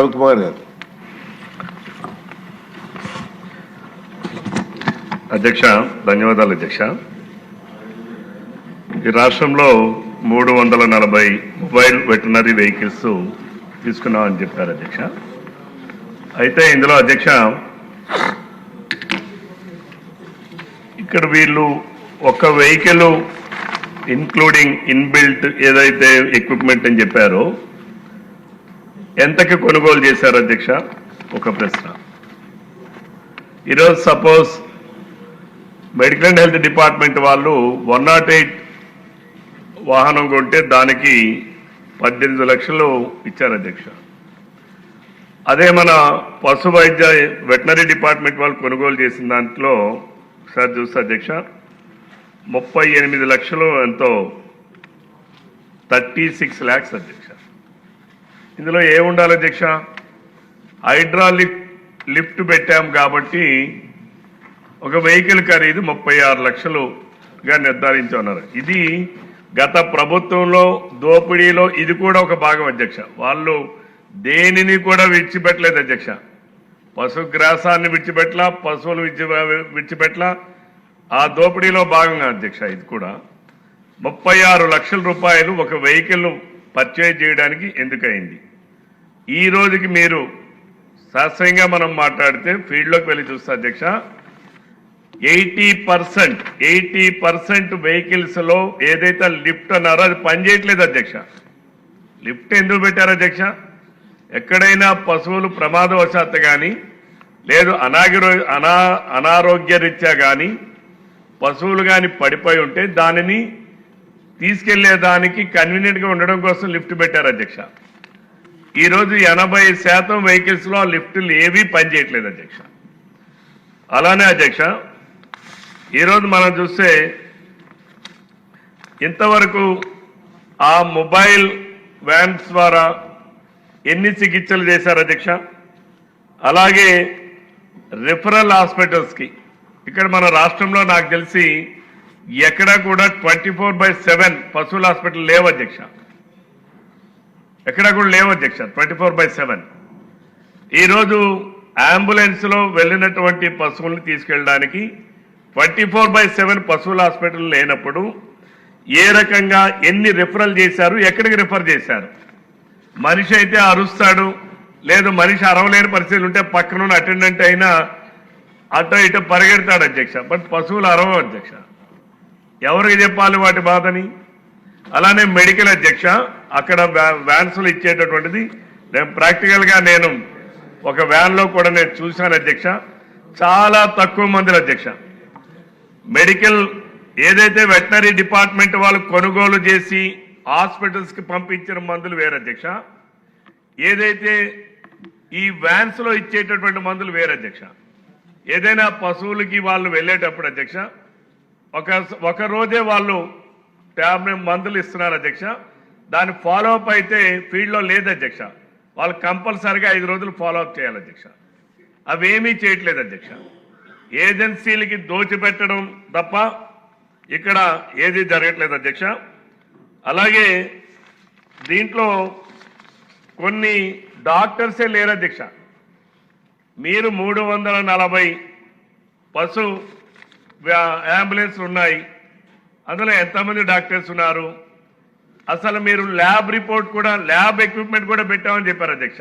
రవికుమార్ గారు అధ్యక్ష ధన్యవాదాలు అధ్యక్ష. ఈ రాష్ట్రంలో మూడు వందల నలభై మొబైల్ వెటనరీ వెహికల్స్ తీసుకున్నామని చెప్పారు అధ్యక్ష. అయితే ఇందులో అధ్యక్ష ఇక్కడ వీళ్ళు ఒక వెహికల్ ఇన్క్లూడింగ్ ఇన్బిల్ట్ ఏదైతే ఎక్విప్మెంట్ అని చెప్పారో ఎంతకి కొనుగోలు చేశారు అధ్యక్ష? ఒక ప్రశ్న. ఈరోజు suppose medical and health department వాళ్ళు వన్ నాట్ ఎయిట్ వాహనం కొంటే దానికి పద్దెనిమిది లక్షలు ఇచ్చారు అధ్యక్ష. అదే మన పశు వైద్య వెటనరీ డిపార్ట్మెంట్ వాళ్ళు కొనుగోలు చేసిన దాంట్లో ఒకసారి చూస్తే అధ్యక్ష ముప్పై ఎనిమిది లక్షలు ఎంతో థర్టీ సిక్స్ ల్యాక్స్ అధ్యక్ష. ఇందులో ఏముండాలి అధ్యక్ష? హైడ్రాలిక్ లిఫ్ట్ పెట్టాం కాబట్టి ఒక వెహికల్ ఖరీదు ముప్పై ఆరు లక్షలుగా నిర్ధారించున్నారు ఇది గత ప్రభుత్వంలో దోపిడీలో ఇది కూడా ఒక భాగం అధ్యక్ష. వాళ్ళు దేనిని కూడా విడిచిపెట్టలేదు అధ్యక్ష. పశుగ్రాసాన్ని విడిచిపెట్ల పశువులు విడిచి విడిచిపెట్ల ఆ దోపిడీలో భాగంగా అధ్యక్ష ఇది కూడా. ముప్పై ఆరు లక్షల రూపాయలు ఒక వెహికల్ పర్చేజ్ చేయడానికి ఎందుకయింది ఈ రోజుకి మీరు శాస్త్రీయంగా మనం మాట్లాడితే ఫీల్డ్లోకి వెళ్ళి చూస్తే అధ్యక్ష. ఎయిటీ పర్సెంట్ ఎయిటీ పర్సెంట్ వెహికల్స్లో ఏదైతే లిఫ్ట్ అన్నారో అది పనిచేయట్లేదు అధ్యక్ష. లిఫ్ట్ ఎందుకు పెట్టారు అధ్యక్ష? ఎక్కడైనా పశువులు ప్రమాదవశాత్తు కానీ లేదు అనాగిరో అనా అనారోగ్య రీత్యా కానీ పశువులు కానీ పడిపోయి ఉంటే దానిని తీసుకెళ్ళే దానికి కన్వీనియంట్గా ఉండడం కోసం లిఫ్ట్ పెట్టారు అధ్యక్ష. ఈరోజు ఎనభై శాతం వెహికల్స్లో ఆ లిఫ్ట్లు ఏవీ పనిచేయట్లేదు అధ్యక్ష. అలానే అధ్యక్ష ఈరోజు మనం చూస్తే ఇంతవరకు ఆ మొబైల్ వ్యాన్స్ ద్వారా ఎన్ని చికిత్సలు చేశారు అధ్యక్ష? అలాగే రిఫరల్ హాస్పిటల్స్కి ఇక్కడ మన రాష్ట్రంలో నాకు తెలిసి ఎక్కడా కూడా ట్వంటీ ఫోర్ బై సెవెన్ పశువుల హాస్పిటల్ లేవు అధ్యక్ష. ఎక్కడా కూడా లేవు అధ్యక్ష ట్వంటీ ఫోర్ బై సెవెన్. ఈరోజు అంబులెన్స్లో వెళ్ళినటువంటి పశువులను తీసుకెళ్ళడానికి ట్వంటీ ఫోర్ బై సెవెన్ పశువుల హాస్పిటల్ లేనప్పుడు ఏ రకంగా ఎన్ని రిఫరల్ చేశారు ఎక్కడికి రిఫర్ చేశారు? మనిషి అయితే అరుస్తాడు లేదు మనిషి అరవలేని పరిస్థితులు ఉంటే పక్కన అటెండెంట్ అయినా అటో ఇటో పరిగెడతాడు అధ్యక్ష బట్ పశువులు అరవ అధ్యక్ష. ఎవరికి చెప్పాలి వాటి బాధని? అలానే మెడికల్ అధ్యక్ష అక్కడ వ్యాన్స్లు ఇచ్చేటటువంటిది. నేను ప్రాక్టికల్గా నేను ఒక వ్యాన్లో కూడా నేను చూశాను అధ్యక్ష. చాలా తక్కువ మందిలో అధ్యక్ష. మెడికల్ ఏదైతే వెటనరీ డిపార్ట్మెంట్ వాళ్ళు కొనుగోలు చేసి హాస్పిటల్స్కి పంపించిన మందులు వేరు అధ్యక్ష. ఏదైతే ఈ వ్యాన్స్లో ఇచ్చేటటువంటి మందులు వేరు అధ్యక్ష. ఏదైనా పశువులకి వాళ్ళు వెళ్ళేటప్పుడు అధ్యక్ష ఒక ఒక రోజే వాళ్ళు ట్యాబ్లెట్ మందులు ఇస్తున్నారు అధ్యక్ష. దాని ఫాలో అప్ అయితే ఫీల్డ్లో లేదు అధ్యక్ష. వాళ్ళు కంపల్సరిగా ఐదు రోజులు ఫాలో అప్ చేయాలి అధ్యక్ష. అవేమీ చేయట్లేదు అధ్యక్ష. ఏజెన్సీలకి దోచిపెట్టడం తప్ప ఇక్కడ ఏది జరగట్లేదు అధ్యక్ష. అలాగే దీంట్లో కొన్ని డాక్టర్సే లేరు అధ్యక్ష. మీరు మూడు వందల నలభై పశు అంబులెన్స్లు ఉన్నాయి. అందులో ఎంతమంది డాక్టర్స్ ఉన్నారు? అసలు మీరు ల్యాబ్ రిపోర్ట్ కూడా ల్యాబ్ ఎక్విప్మెంట్ కూడా పెట్టామని చెప్పారు అధ్యక్ష.